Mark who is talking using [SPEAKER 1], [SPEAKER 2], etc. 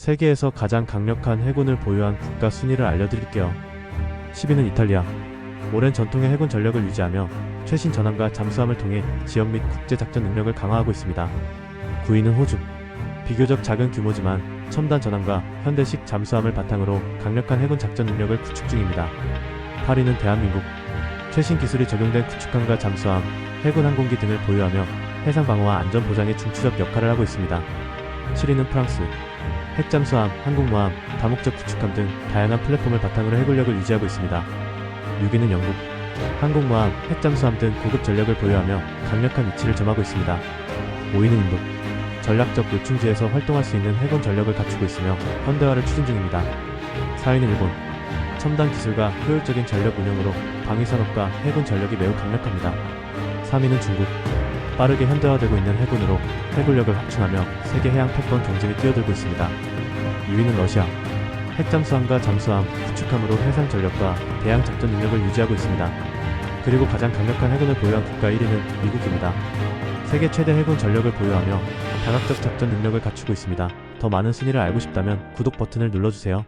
[SPEAKER 1] 세계에서 가장 강력한 해군을 보유한 국가 순위를 알려드릴게요. 10위는 이탈리아. 오랜 전통의 해군 전력을 유지하며 최신 전함과 잠수함을 통해 지역 및 국제 작전 능력을 강화하고 있습니다. 9위는 호주. 비교적 작은 규모지만 첨단 전함과 현대식 잠수함을 바탕으로 강력한 해군 작전 능력을 구축 중입니다. 8위는 대한민국. 최신 기술이 적용된 구축함과 잠수함, 해군 항공기 등을 보유하며 해상 방어와 안전 보장에 중추적 역할을 하고 있습니다. 7위는 프랑스. 핵잠수함, 항공모함, 다목적 구축함 등 다양한 플랫폼을 바탕으로 해군력을 유지하고 있습니다. 6위는 영국. 항공모함, 핵잠수함 등 고급 전력을 보유하며 강력한 위치를 점하고 있습니다. 5위는 인도. 전략적 요충지에서 활동할 수 있는 해군 전력을 갖추고 있으며 현대화를 추진 중입니다. 4위는 일본. 첨단 기술과 효율적인 전력 운영으로 방위 산업과 해군 전력이 매우 강력합니다. 3위는 중국. 빠르게 현대화되고 있는 해군으로 해군력을 확충하며 세계 해양 패권 경쟁에 뛰어들고 있습니다. 2위는 러시아. 핵잠수함과 잠수함, 구축함으로 해상 전력과 대양 작전 능력을 유지하고 있습니다. 그리고 가장 강력한 해군을 보유한 국가 1위는 미국입니다. 세계 최대 해군 전력을 보유하며 다각적 작전 능력을 갖추고 있습니다. 더 많은 순위를 알고 싶다면 구독 버튼을 눌러주세요.